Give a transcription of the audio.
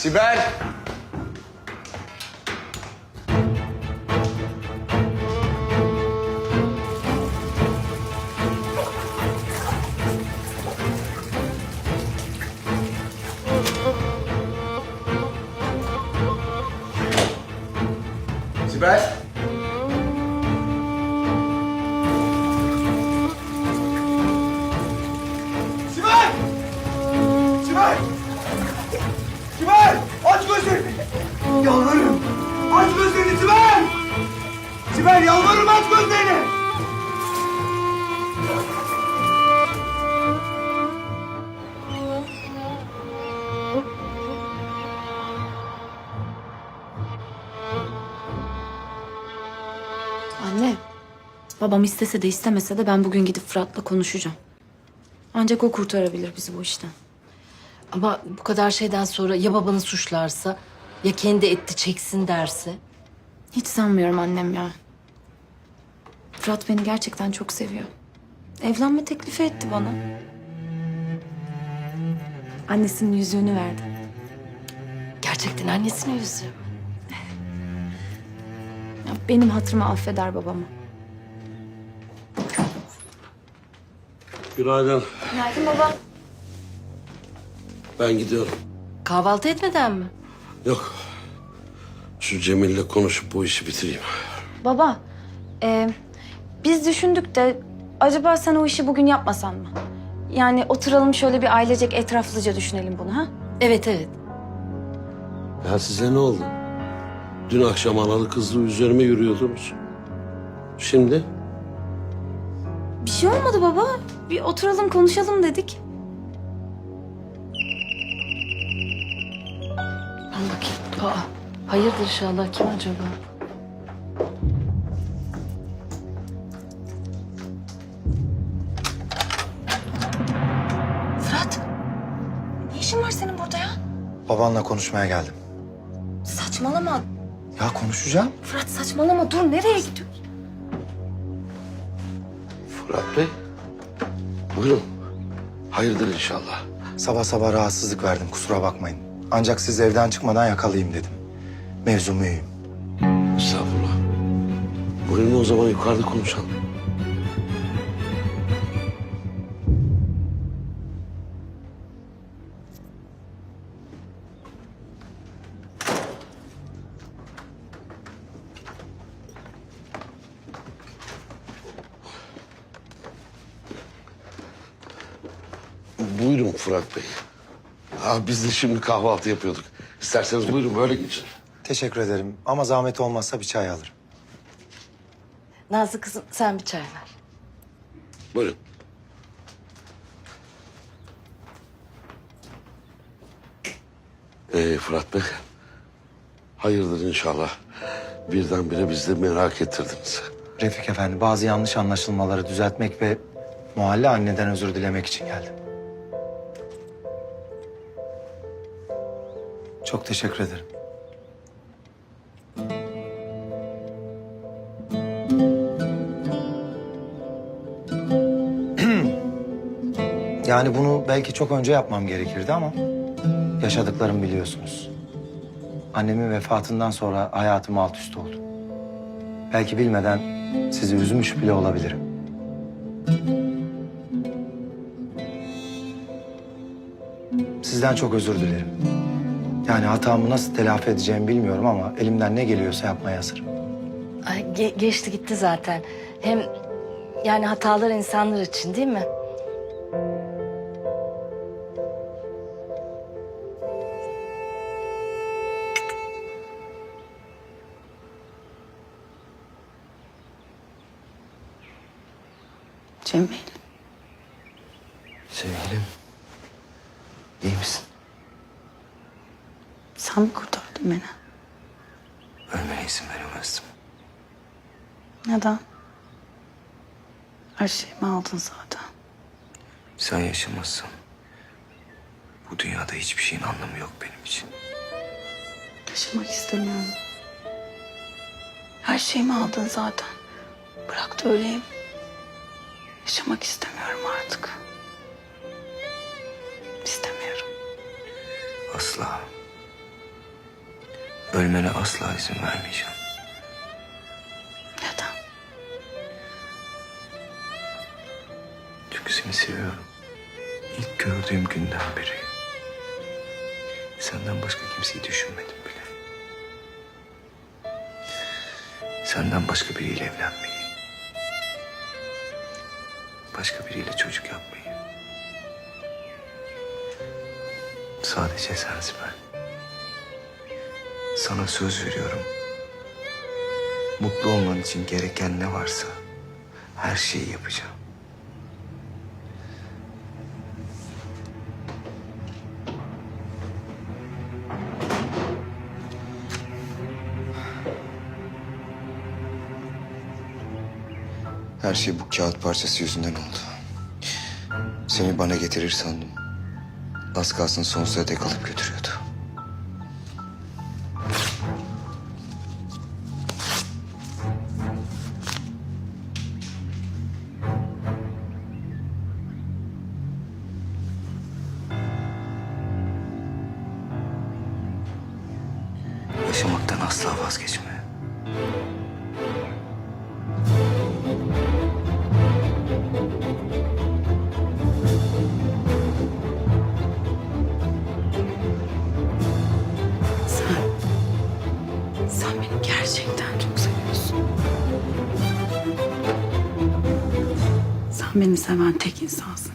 Sibel! Sibel! Sibel yalvarırım aç gözlerini! Anne, babam istese de istemese de ben bugün gidip Fırat'la konuşacağım. Ancak o kurtarabilir bizi bu işten. Ama bu kadar şeyden sonra ya babanı suçlarsa ya kendi etti çeksin derse. Hiç sanmıyorum annem ya. Fırat beni gerçekten çok seviyor. Evlenme teklifi etti bana. Annesinin yüzüğünü verdi. Gerçekten annesine yüzü. Ya benim hatırıma affeder babamı. Günaydın. Günaydın baba. Ben gidiyorum. Kahvaltı etmeden mi? Yok. Şu Cemil'le konuşup bu işi bitireyim. Baba, e, biz düşündük de acaba sen o işi bugün yapmasan mı? Yani oturalım şöyle bir ailecek etraflıca düşünelim bunu ha? Evet evet. Ya size ne oldu? Dün akşam analı kızlı üzerime yürüyordunuz. Şimdi? Bir şey olmadı baba. Bir oturalım konuşalım dedik. Ben bakayım. Aa, hayırdır inşallah kim acaba? Babanla konuşmaya geldim. Saçmalama. Ya konuşacağım. Fırat saçmalama. Dur nereye gidiyorsun? Fırat Bey. Buyurun. Hayırdır inşallah. Sabah sabah rahatsızlık verdim kusura bakmayın. Ancak siz evden çıkmadan yakalayayım dedim. Mevzu mühim. Estağfurullah. Buyurun o zaman yukarıda konuşalım. Buyurun Fırat Bey. Ha, biz de şimdi kahvaltı yapıyorduk. İsterseniz buyurun böyle geçin. Teşekkür ederim ama zahmet olmazsa bir çay alırım. Nazlı kızım sen bir çay ver. Buyurun. Ee, Fırat Bey. Hayırdır inşallah. Birdenbire bizi de merak ettirdiniz. Refik Efendi bazı yanlış anlaşılmaları düzeltmek ve muhalle anneden özür dilemek için geldim. Çok teşekkür ederim. Yani bunu belki çok önce yapmam gerekirdi ama yaşadıklarımı biliyorsunuz. Annemin vefatından sonra hayatım alt üst oldu. Belki bilmeden sizi üzmüş bile olabilirim. Sizden çok özür dilerim. Yani hatamı nasıl telafi edeceğimi bilmiyorum ama elimden ne geliyorsa yapmaya hazırım. Ay, ge- geçti gitti zaten. Hem yani hatalar insanlar için değil mi? Cemil. Sen mi kurtardın beni? Ölmene izin veremezdim. Neden? Her şeyimi aldın zaten. Sen yaşamazsan bu dünyada hiçbir şeyin anlamı yok benim için. Yaşamak istemiyorum. Her şeyimi aldın zaten. Bırak da öleyim. Yaşamak istemiyorum artık. İstemiyorum. Asla. Ölmene asla izin vermeyeceğim. Neden? Çünkü seni seviyorum. İlk gördüğüm günden beri. Senden başka kimseyi düşünmedim bile. Senden başka biriyle evlenmeyi. Başka biriyle çocuk yapmayı. Sadece sen Sibel. Sana söz veriyorum. Mutlu olman için gereken ne varsa her şeyi yapacağım. Her şey bu kağıt parçası yüzünden oldu. Seni bana getirir sandım. Az kalsın sonsuza dek alıp götürüyordu. Asla vazgeçme. Sen... Sen beni gerçekten çok seviyorsun. Sen beni seven tek insansın